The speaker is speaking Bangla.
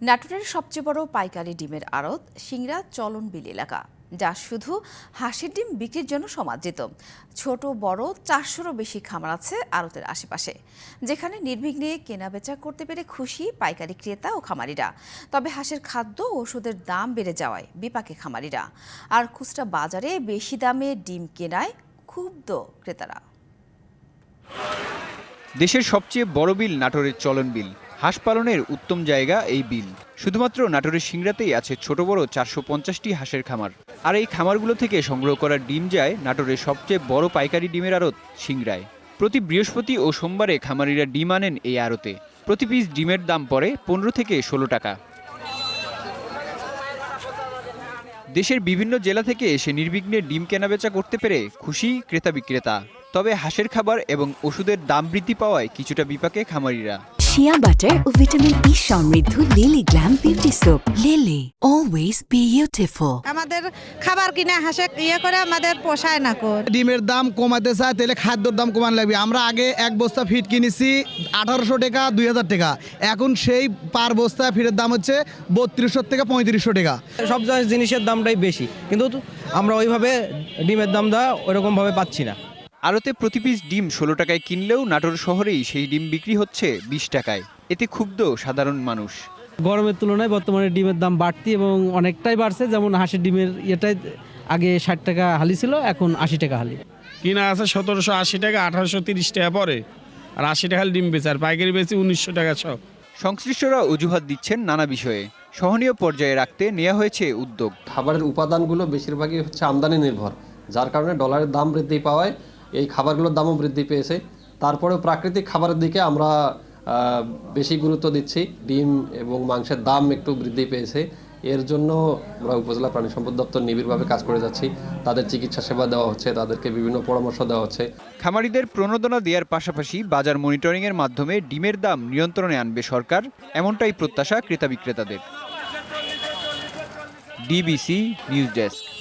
নাটোরের সবচেয়ে বড় পাইকারি ডিমের আড়ত সিংড়া চলনবিল এলাকা, যা শুধু হাঁসের ডিম বিক্রির জন্য সমাদৃত। ছোট, বড় চারশোরও বেশি খামার আছে আড়তের আশেপাশে, যেখানে নির্বিঘ্নে কেনাবেচা করতে পেরে খুশি পাইকারি ক্রেতা ও খামারিরা। তবে হাঁসের খাদ্য ও ওষুধের দাম বেড়ে যাওয়ায় বিপাকে খামারিরা। আর খুচরা বাজারে বেশি দামে ডিম কেনায় ক্ষুব্ধ ক্রেতারা। দেশের সবচেয়ে বড় বিল নাটোরের চলন বিল হাঁস পালনের উত্তম জায়গা এই বিল। শুধুমাত্র নাটোরের সিংড়াতেই আছে ছোট বড় চারশো পঞ্চাশটি হাঁসের খামার। আর এই খামারগুলো থেকে সংগ্রহ করা ডিম যায় নাটোরের সবচেয়ে বড় পাইকারি ডিমের আড়ত সিংড়ায়। প্রতি বৃহস্পতি ও সোমবারে খামারিরা ডিম আনেন এই আড়তে। প্রতি পিস ডিমের দাম পড়ে পনেরো থেকে ষোলো টাকা। দেশের বিভিন্ন জেলা থেকে এসে নির্বিঘ্নে ডিম কেনাবেচা করতে পেরে খুশি ক্রেতা বিক্রেতা। তবে হাঁসের খাবার এবং ওষুধের দাম বৃদ্ধি পাওয়ায় কিছুটা বিপাকে খামারিরা। শিয়া বাটার ও ভিটামিন ই সমৃদ্ধ Lily glam beauty soap Lily always beautiful আমাদের খাবার কিনে হাসে ইয়ে করে আমাদের পোষায় না কর ডিমের দাম কমাতে চায় তাহলে খাদ্যর দাম কমান লাগবে। আমরা আগে এক বস্তা ফিট কিনেছি আঠারোশো টাকা দুই হাজার টাকা। এখন সেই পার বস্তা ফিটের দাম হচ্ছে বত্রিশশো থেকে পঁয়ত্রিশশো টাকা। সব জায়গায় জিনিসের দামটাই বেশি। কিন্তু আমরা ওইভাবে ডিমের দামটা ওইরকমভাবে পাচ্ছি না। আড়তে প্রতি পিস ডিম ষোলো টাকায় কিনলেও নাটোর শহরেই সেই ডিম বিক্রি হচ্ছে বিশ টাকায়। এতে ক্ষুব্ধ সাধারণ মানুষ। গরমের তুলনায় বর্তমানে ডিমের দাম বাড়তি এবং অনেকটাই বাড়ছে। যেমন হাঁসের ডিমের ইয়েটাই আগে ষাট টাকা হালি ছিল এখন আশি টাকা হালি। কিনা আছে সতেরোশো আশি টাকা আঠারোশো তিরিশ টাকা পরে। আর আশি টাকা ডিম বেচে আর পাইকারি বেচি উনিশশো টাকা সব সংশ্লিষ্টরা অজুহাত দিচ্ছেন নানা বিষয়ে। সহনীয় পর্যায়ে রাখতে নেওয়া হয়েছে উদ্যোগ। খাবারের উপাদানগুলো বেশিরভাগই হচ্ছে আমদানি নির্ভর যার কারণে ডলারের দাম বৃদ্ধি পাওয়ায় এই খাবারগুলোর দামও বৃদ্ধি পেয়েছে। তারপরেও প্রাকৃতিক খাবারের দিকে আমরা বেশি গুরুত্ব দিচ্ছি। ডিম এবং মাংসের দাম একটু বৃদ্ধি পেয়েছে। এর জন্য আমরা উপজেলা প্রাণী সম্পদ দপ্তর নিবিড়ভাবে কাজ করে যাচ্ছি। তাদের চিকিৎসা সেবা দেওয়া হচ্ছে, তাদেরকে বিভিন্ন পরামর্শ দেওয়া হচ্ছে। খামারিদের প্রণোদনা দেওয়ার পাশাপাশি বাজার মনিটরিংয়ের মাধ্যমে ডিমের দাম নিয়ন্ত্রণে আনবে সরকার, এমনটাই প্রত্যাশা ক্রেতা বিক্রেতাদের। DBC news desk.